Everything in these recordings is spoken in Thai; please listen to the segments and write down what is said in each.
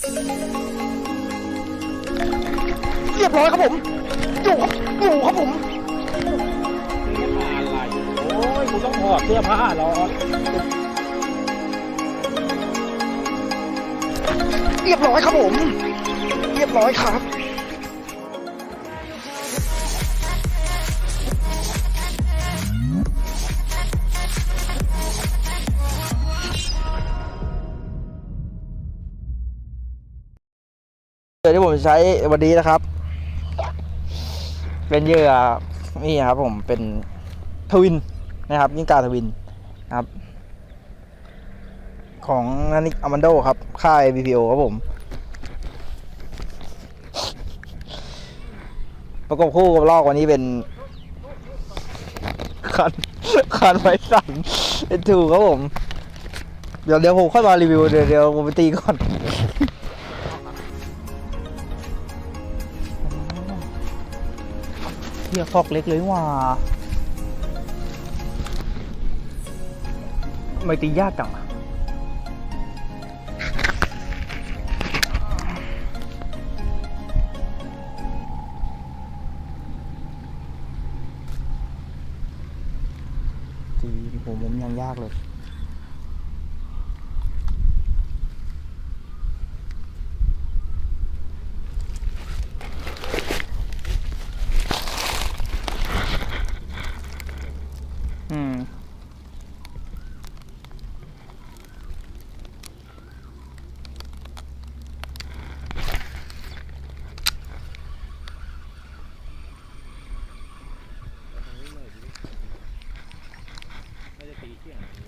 เรียบร้อยครับผมอยู่ครับอยู่ครับผมนี่ผ้าอะไรโอ้ยกูต้องถอดเสื้อผ้าหรอเรียบร้อยครับผม เรียบร้อยครับ อที่ผมใช้วันนี้นะครับ เป็นเหยื่อนี่ครับผมเป็นทวินนะครับยิ่งกาทวินครับ ของนันิกอามันโดครับ ค่าย BPO ครับผมประกบคู่กับลอกวันนี้เป็นคันคันไว้สั่นเป็นถูกครับผม เดี๋ยวเดี๋ยวผมค่อยมารีวิวเดี๋ยวเดี๋ยวผมไปตีก่อน เฮียฟอกเล็กเลยว่าทำไม่ตียากจังอะตีผมผมยังยากเลย อืมไม่ได้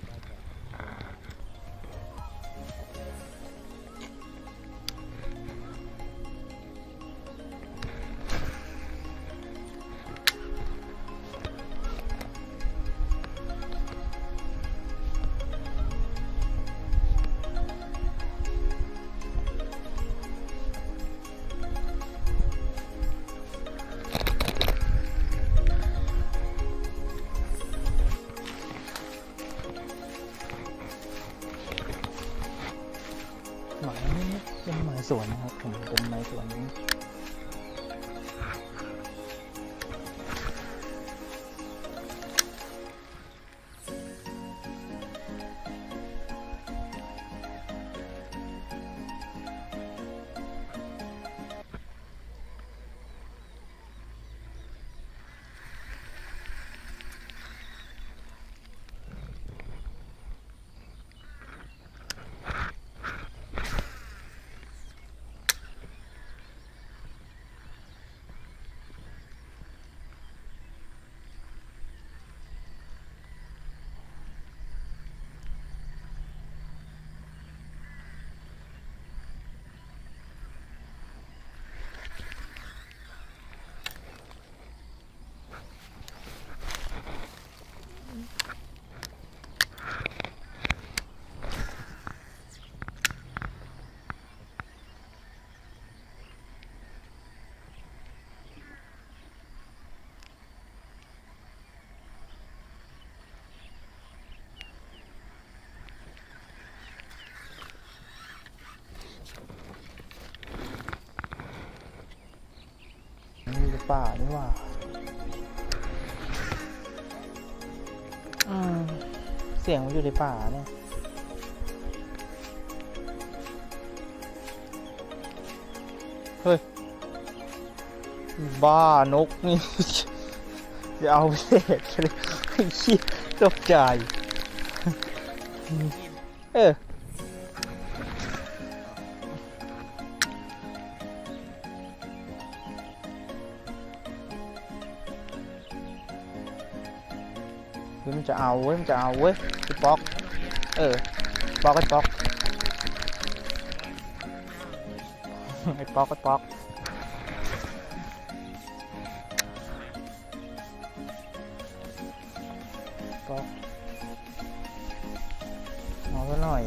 หมานี้เป็นหมาสวนนะครับผมเป็นหมาสวน ป่านี่หว่าอืมเสียงมันอยู่ในป่าเนี่ยเฮ้ย บ้านกนี่ จะเอาไปเศษเลยไอ้ขี้ยตกใจ เออ เฮ้ยมันจะเอาเว้ยมันจะเอาเว้ยไอ้ป๊อก เออป๊อกไอ้ป๊อกไอ้ป๊อกไอ้ป๊อกป๊อกเอาซะหน่อย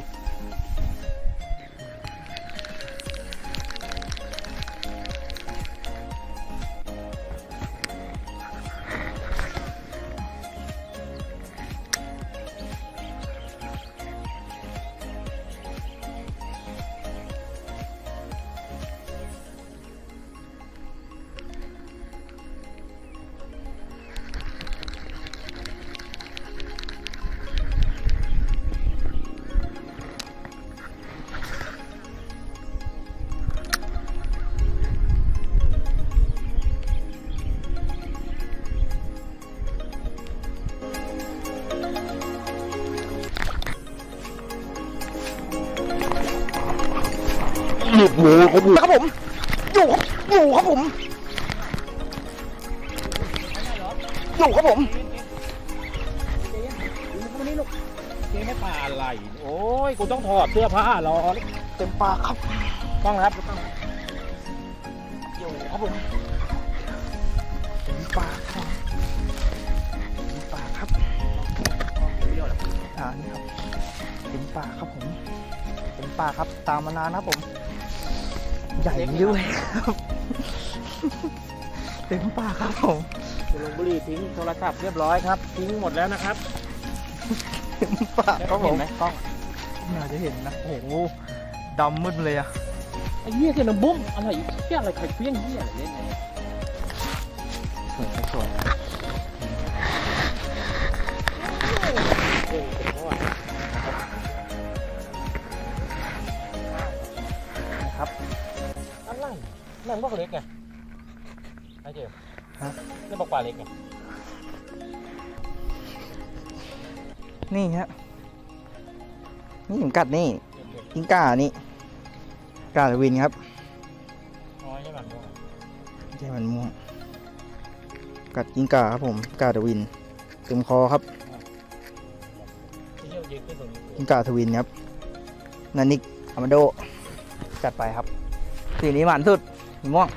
เรียบร้อยครับผมครับผม อยู่อยู่ครับผมอยู่ครับผมวันนี้ลูกเจ๊ไม่ปลาอะไร โอ้ย กูต้องถอดเสื้อผ้ารอเต็มปากครับ ต้องนะครับต้องนะครับอยู่ครับผมเต็มปากครับเต็มปากครับอ่านี่ครับเต็มปากครับผมเต็มปากครับ ตามมานานนะครับผม ใหญ่ด้วยครับเต็มปากครับผมคุณลุงบุรีทิ้งโทรศัพท์เรียบร้อยครับ ทิ้งหมดแล้วนะครับเต็มปากครับผมเห็นไหมกล้องน่าจะเห็นนะโอ้โหดำมืดเลยอะไอ้เหี้ยเสียงบุ้มอะไรเหี้ยอะไรใครเพี้ยงเหี้ยอะไรเล่นไงสวยสวยโอ้ยเนั่นบอกเล็กไงไอ้เจ๊นี่บอกปลาเล็กไงนี่ฮะนี่ผมกัดนี่กิ้งก่านี่กาตะวินครับน้อยใช่ไหมไม่ใช่มันม่วงกัดกิ้งก่าครับผมกาตะวินเต็มคอครับที่เยี่ยวยืดขึ้นตรงนี้กิ้งก่าทวินครับนันนิกอามาโดจัดไปครับสีนี้หวานสุดสี ม่วง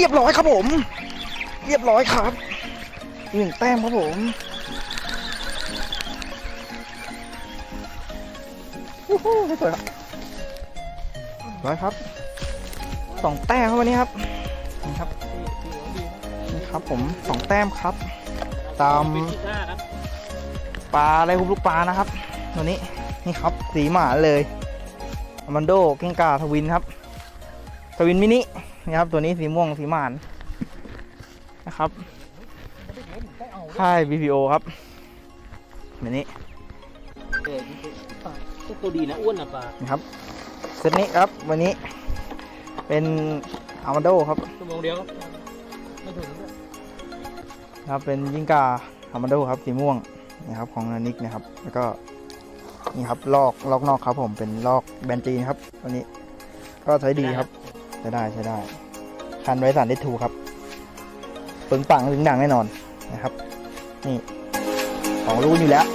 เรียบร้อยครับผม เรียบร้อยครับหนึ่งแต้มครับผมวู้ฮู้ไม่สวยครับร้อยครับสองแต้มครับวันนี้ครับนี่ครับนี่ครับผมสองแต้มครับ ตามปลาอะไรคุบลูกปลานะครับ ตัวนี้นี่ครับสีหมาเลยอามันโดเก้งกาทวินครับ ทวินมินิ นี่ครับ ตัวนี้สีม่วงสีหมานนะครับค่าย BPO ครับแบบนี้เออปลาตัวดีนะอ้วนนะปลานะครับเซตนี้ครับวันนี้เป็นอามันโดครับชั่วโมงเดียวครับไม่ถึงด้วยครับเป็นยิงกาอามันโดครับสีม่วงนะครับของนานิกนะครับ แล้วก็นี่ครับลอกลอกนอกครับผมเป็นลอกแบนจีนครับวันนี้ก็ใช้ดีครับ ใช้ได้ใช้ได้ คันไวสันได้ถูครับปึงปังถึงดังแน่นอนนะครับ นี่ของรู้อยู่แล้ว